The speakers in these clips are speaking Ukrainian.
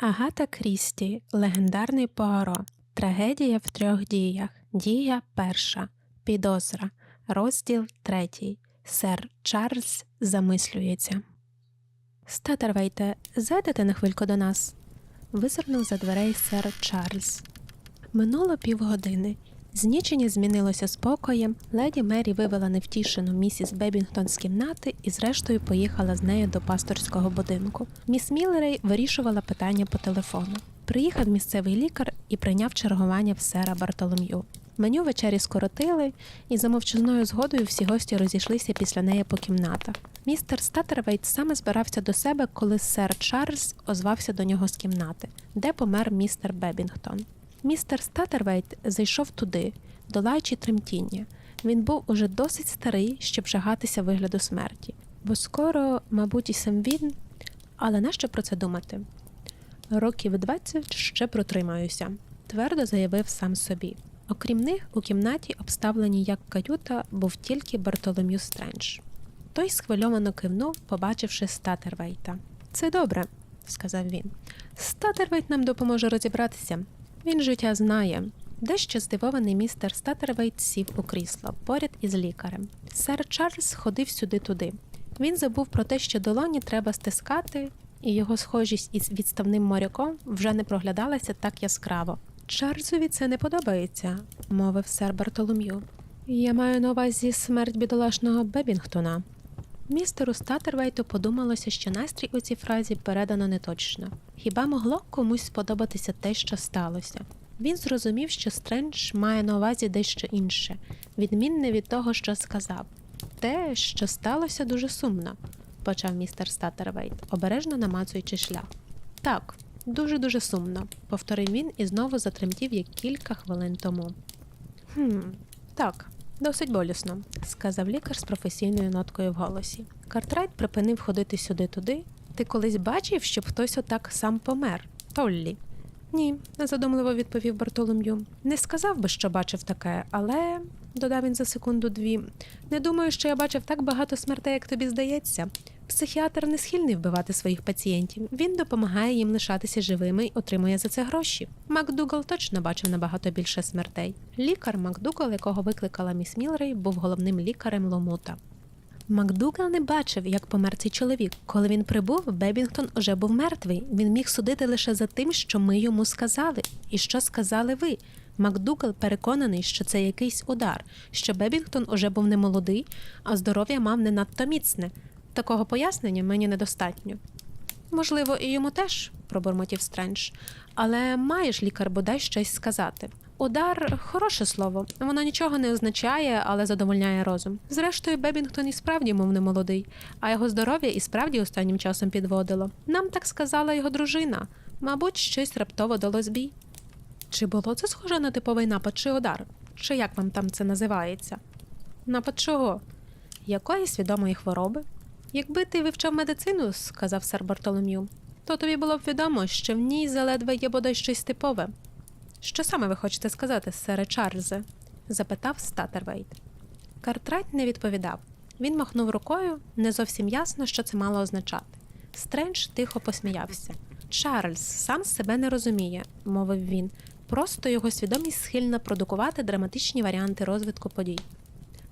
Агата Крісті, легендарний Пуаро. Трагедія в трьох діях. Дія перша. Підозра. Розділ третій. Сер Чарльз замислюється. Статервейте, зайдете на хвильку до нас. Визирнув за дверей сер Чарльз. Минуло півгодини. Знічення змінилося спокоєм. Леді Мері вивела невтішену місіс Бебінгтон з кімнати і, зрештою, поїхала з нею до пасторського будинку. Міс Міллерей вирішувала питання по телефону. Приїхав місцевий лікар і прийняв чергування в сера Бартолом'ю. Меню вечері скоротили, і за мовчазною згодою всі гості розійшлися після неї по кімнатах. Містер Статервейт саме збирався до себе, коли сер Чарльз озвався до нього з кімнати, де помер містер Бебінгтон. Містер Статервейт зайшов туди, долаючи тремтіння. Він був уже досить старий, щоб жагатися вигляду смерті, бо скоро, мабуть, і сам він. Але нащо про це думати? Років 20 ще протримаюся, твердо заявив сам собі. Окрім них, у кімнаті, обставленій як каюта, був тільки Бартолом'ю Стрендж. Той схвильовано кивнув, побачивши Статервейта. Це добре, сказав він. Статервейт нам допоможе розібратися. Він життя знає. Дещо здивований містер Статервейт сів у крісло поряд із лікарем. Сер Чарльз ходив сюди-туди. Він забув про те, що долоні треба стискати, і його схожість із відставним моряком вже не проглядалася так яскраво. Чарльзові це не подобається, мовив сер Бартолом'ю. Я маю на увазі смерть бідолашного Бебінгтона. Містеру Статервейту подумалося, що настрій у цій фразі передано неточно. Хіба могло комусь сподобатися те, що сталося? Він зрозумів, що Стрендж має на увазі дещо інше, відмінне від того, що сказав. Те, що сталося, дуже сумно, почав містер Статервейт, обережно намацуючи шлях. Так, дуже дуже сумно, повторив він і знову затремтів як кілька хвилин тому. Хм, так, досить болісно, сказав лікар з професійною ноткою в голосі. Картрайт припинив ходити сюди-туди. Ти колись бачив, щоб хтось отак сам помер? Толлі. Ні, задумливо відповів Бартолом'ю. Не сказав би, що бачив таке, але, додав він за секунду дві, не думаю, що я бачив так багато смертей, як тобі здається. Психіатр не схильний вбивати своїх пацієнтів. Він допомагає їм лишатися живими і отримує за це гроші. Макдугал точно бачив набагато більше смертей. Лікар Макдугал, якого викликала міс Мілрей, був головним лікарем Ломута. Макдугал не бачив, як помер цей чоловік. Коли він прибув, Бебінгтон уже був мертвий. Він міг судити лише за тим, що ми йому сказали, і що сказали ви. Макдугал переконаний, що це якийсь удар, що Бебінгтон уже був не молодий, а здоров'я мав не надто міцне. Такого пояснення мені недостатньо. Можливо, і йому теж, пробурмотів Стрендж. Але маєш лікар бодай щось сказати. Удар хороше слово, воно нічого не означає, але задовольняє розум. Зрештою, Бебінгтон і справді мов не молодий, а його здоров'я і справді останнім часом підводило. Нам так сказала його дружина. Мабуть, щось раптово дало збій. Чи було це схоже на типовий напад чи удар? Чи як вам там це називається? Напад чого? Якої свідомої хвороби? Якби ти вивчав медицину, сказав сер Бартолом'ю, то тобі було б відомо, що в ній заледве є бодай щось типове. Що саме ви хочете сказати, сере Чарльзе? запитав Статервейт. Картрайт не відповідав. Він махнув рукою, не зовсім ясно, що це мало означати. Стрендж тихо посміявся. Чарльз сам себе не розуміє, мовив він. Просто його свідомість схильна продукувати драматичні варіанти розвитку подій.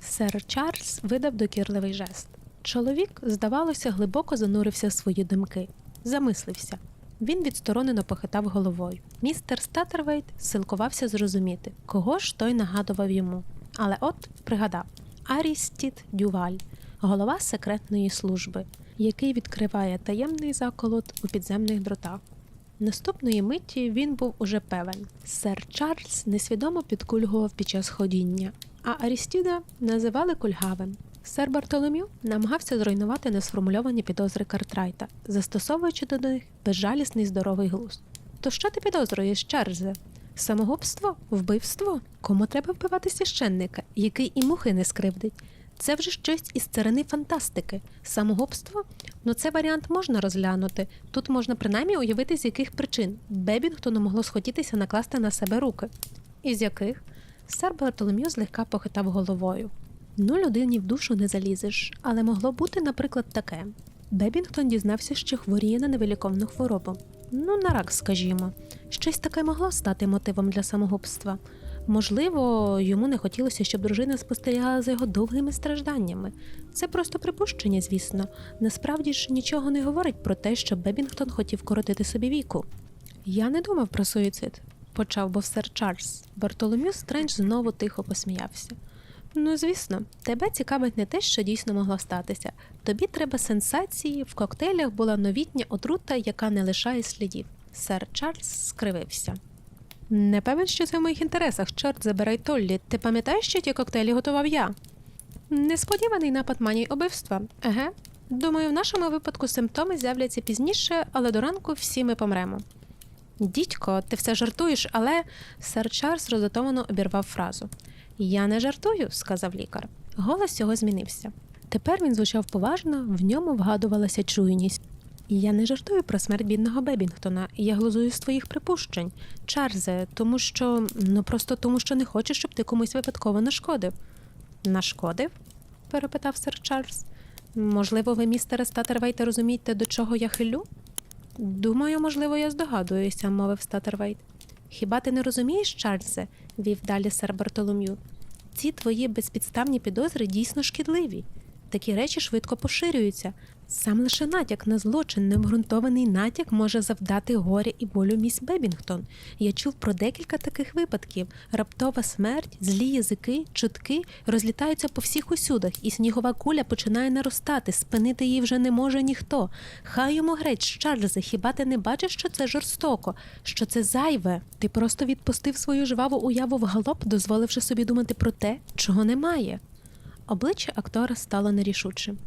Сер Чарльз видав докірливий жест. Чоловік, здавалося, глибоко занурився в свої думки, замислився. Він відсторонено похитав головою. Містер Статервейт силкувався зрозуміти, кого ж той нагадував йому. Але от пригадав Арістіт Дюваль, голова секретної служби, який відкриває таємний заколот у підземних дротах. Наступної миті він був уже певен. Сер Чарльз несвідомо підкульгував під час ходіння, а Арістіда називали кульгавим. Сер Бартолом'ю намагався зруйнувати несформульовані підозри Картрайта, застосовуючи до них безжалісний здоровий глузд. То що ти підозрюєш, Чарльзе? Самогубство? Вбивство? Кому треба вбивати священника, який і мухи не скривдить? Це вже щось із царини фантастики. Самогубство? Ну це варіант можна розглянути. Тут можна принаймні уявити, з яких причин Бебінгтону могло схотітися накласти на себе руки. Із яких? Сер Бартолом'ю злегка похитав головою. Ну, людині в душу не залізеш, але могло бути, наприклад, таке. Бебінгтон дізнався, що хворіє на невиліковну хворобу. Ну, на рак, скажімо. Щось таке могло стати мотивом для самогубства. Можливо, йому не хотілося, щоб дружина спостерігала за його довгими стражданнями. Це просто припущення, звісно. Насправді ж нічого не говорить про те, що Бебінгтон хотів коротити собі віку. Я не думав про суїцид, почав був сер Чарльз. Бартоломю Стрендж знову тихо посміявся. Ну, звісно, тебе цікавить не те, що дійсно могло статися. Тобі треба сенсації, в коктейлях була новітня отрута, яка не лишає слідів. Сер Чарльз скривився. Не певен, що це в моїх інтересах, чорт забирай Толлі. Ти пам'ятаєш, що ті коктейлі готував я? Несподіваний напад маній убивства. Еге. Думаю, в нашому випадку симптоми з'являться пізніше, але до ранку всі ми помремо. Дідько, ти все жартуєш, але сер Чарльз роздатовано обірвав фразу. Я не жартую, сказав лікар. Голос його змінився. Тепер він звучав поважно, в ньому вгадувалася чуйність. Я не жартую про смерть бідного Бебінгтона, я глузую з твоїх припущень, Чарльзе, тому що ну просто тому, що не хочу, щоб ти комусь випадково нашкодив. Нашкодив? перепитав сер Чарльз. Можливо, ви, містере Статервейте, розумієте, до чого я хилю? Думаю, можливо, я здогадуюся, мовив Статервейт. Хіба ти не розумієш, Чарльзе? вів далі сер Бартолом'ю. Ці твої безпідставні підозри дійсно шкідливі. Такі речі швидко поширюються. Сам лише натяк на злочин, необґрунтований натяк може завдати горя і болю міс Бебінгтон. Я чув про декілька таких випадків: раптова смерть, злі язики, чутки розлітаються по всіх усюдах, і снігова куля починає наростати. Спинити її вже не може ніхто. Хай йому грець, Чарльзе, хіба ти не бачиш, що це жорстоко, що це зайве? Ти просто відпустив свою жваву уяву в галоп, дозволивши собі думати про те, чого немає. Обличчя актора стало нерішучим.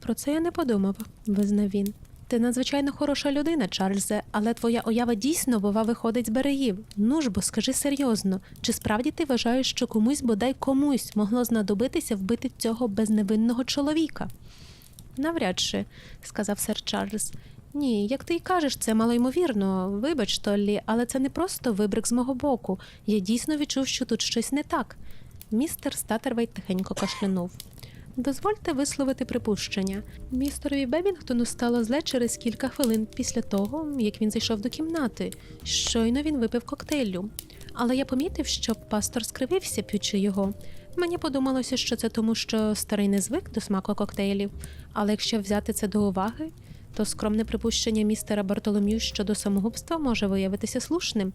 Про це я не подумав, визнав він. Ти надзвичайно хороша людина, Чарльзе, але твоя уява дійсно бува виходить з берегів. Ну ж бо скажи серйозно, чи справді ти вважаєш, що комусь, бодай комусь, могло знадобитися вбити цього безневинного чоловіка? Навряд чи, сказав сер Чарльз. Ні, як ти й кажеш, це малоймовірно. Вибач, Толлі, але це не просто вибрик з мого боку. Я дійсно відчув, що тут щось не так. Містер Статервейт тихенько кашлянув. Дозвольте висловити припущення. Містерові Бебінгтону стало зле через кілька хвилин після того, як він зайшов до кімнати. Щойно він випив коктейлю. Але я помітив, що пастор скривився, п'ючи його. Мені подумалося, що це тому, що старий не звик до смаку коктейлів. Але якщо взяти це до уваги, то скромне припущення містера Бартолом'ю щодо самогубства може виявитися слушним.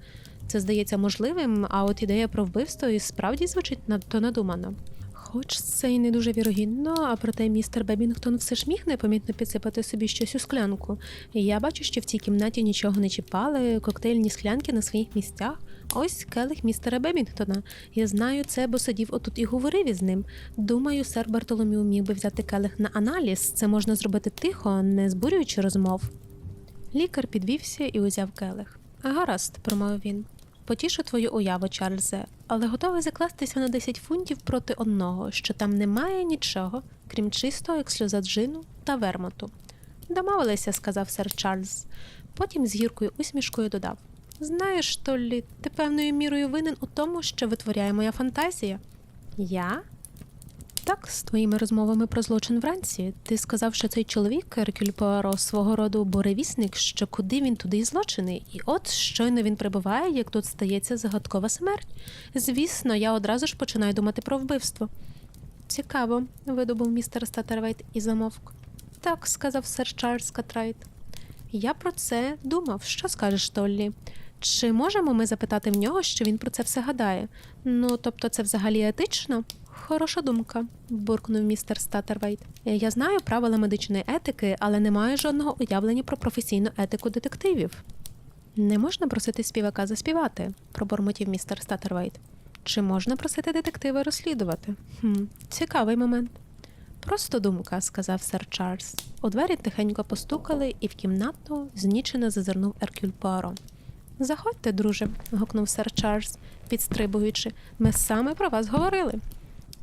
Це здається можливим, а от ідея про вбивство і справді звучить надто надумано. Хоч це й не дуже вірогідно, а проте містер Бебінгтон все ж міг непомітно підсипати собі щось у склянку. Я бачу, що в цій кімнаті нічого не чіпали, коктейльні склянки на своїх місцях. Ось келих містера Бебінгтона. Я знаю це, бо сидів отут і говорив із ним. Думаю, сер Бартоломів міг би взяти келих на аналіз. Це можна зробити тихо, не збурюючи розмов. Лікар підвівся і узяв келих. Гаразд, промовив він. Потішу твою уяву, Чарльзе, але готовий закластися на 10 фунтів проти одного, що там немає нічого, крім чистого ексклюзаджину та вермоту. Домовилися, сказав сер Чарльз. Потім з гіркою усмішкою додав: Знаєш, Толлі, ти певною мірою винен у тому, що витворяє моя фантазія. Я? Так, з твоїми розмовами про злочин вранці. Ти сказав, що цей чоловік, Еркюль Пуаро, свого роду буревісник, що куди він туди й злочини. І от щойно він прибуває, як тут стається загадкова смерть. Звісно, я одразу ж починаю думати про вбивство. Цікаво, видобув містер Статервейт і замовк. Так, сказав сер Чарльз Катрайт. Я про це думав. Що скажеш, Толлі? Чи можемо ми запитати в нього, що він про це все гадає? Ну, тобто, це взагалі етично? Хороша думка, буркнув містер Статервейт. Я знаю правила медичної етики, але не маю жодного уявлення про професійну етику детективів. Не можна просити співака заспівати, пробормотів містер Статервейт. Чи можна просити детектива розслідувати? Хм, Цікавий момент. Просто думка, сказав сер Чарльз. У двері тихенько постукали, і в кімнату знічено зазирнув Еркюль Пуаро. Заходьте, друже, гукнув сер Чарльз, підстрибуючи. Ми саме про вас говорили.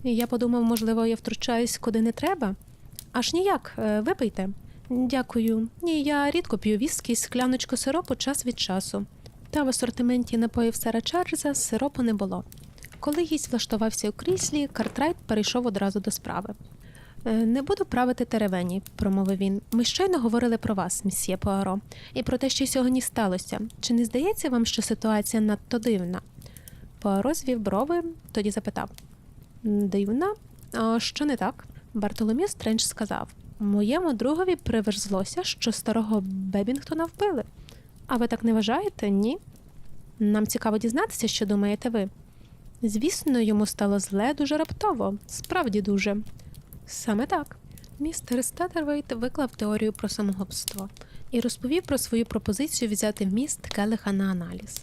І Я подумав, можливо, я втручаюсь куди не треба. Аж ніяк, е, випийте. Дякую. Ні, я рідко п'ю віскі з скляночку сиропу час від часу. Та в асортименті напоїв сера Чарльза сиропу не було. Коли гість влаштувався у кріслі, Картрайт перейшов одразу до справи. Е, Не буду правити теревені, промовив він. Ми щойно говорили про вас, місьє Пуаро, і про те, що сьогодні сталося. Чи не здається вам, що ситуація надто дивна? Пуаро звів брови, тоді запитав: Дивна? А що не так? Бартолом'ю Стрендж сказав: Моєму другові приверзлося, що старого Бебінгтона вбили. А ви так не вважаєте? Ні? Нам цікаво дізнатися, що думаєте ви. Звісно, йому стало зле дуже раптово, справді дуже. Саме так. Містер Статервейт виклав теорію про самогубство і розповів про свою пропозицію взяти вміст келиха на аналіз.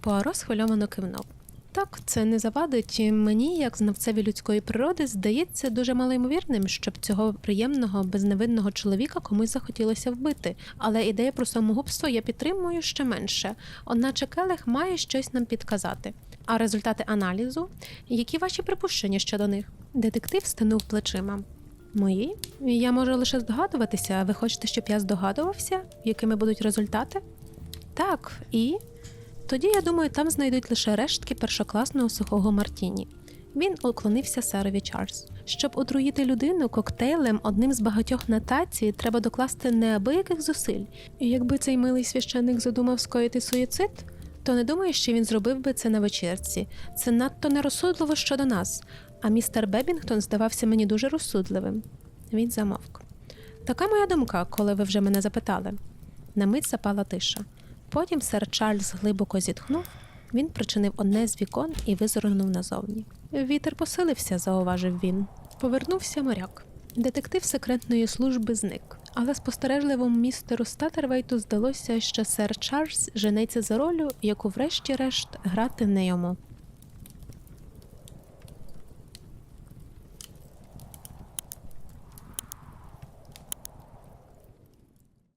Пуаро схвильовано кивнув. Так, це не завадить. Мені, як знавцеві людської природи, здається дуже малоймовірним, щоб цього приємного, безневинного чоловіка комусь захотілося вбити. Але ідея про самогубство я підтримую ще менше, одначе келих має щось нам підказати. А результати аналізу, які ваші припущення щодо них? Детектив стенув плечима. Мої? Я можу лише здогадуватися, ви хочете, щоб я здогадувався, якими будуть результати? Так, і тоді, я думаю, там знайдуть лише рештки першокласного сухого Мартіні. Він уклонився серові Чарльз. Щоб отруїти людину коктейлем одним з багатьох на таці, треба докласти неабияких зусиль. І якби цей милий священник задумав скоїти суїцид, то не думаю, що він зробив би це на вечірці. Це надто нерозсудливо щодо нас. А містер Бебінгтон здавався мені дуже розсудливим. Він замовк. Така моя думка, коли ви вже мене запитали. На мить запала тиша. Потім сер Чарльз глибоко зітхнув, він причинив одне з вікон і визирнув назовні. Вітер посилився, зауважив він. Повернувся моряк. Детектив секретної служби зник, але спостережливому містеру Статервейту здалося, що сер Чарльз женеться за ролю, яку врешті-решт грати не йому.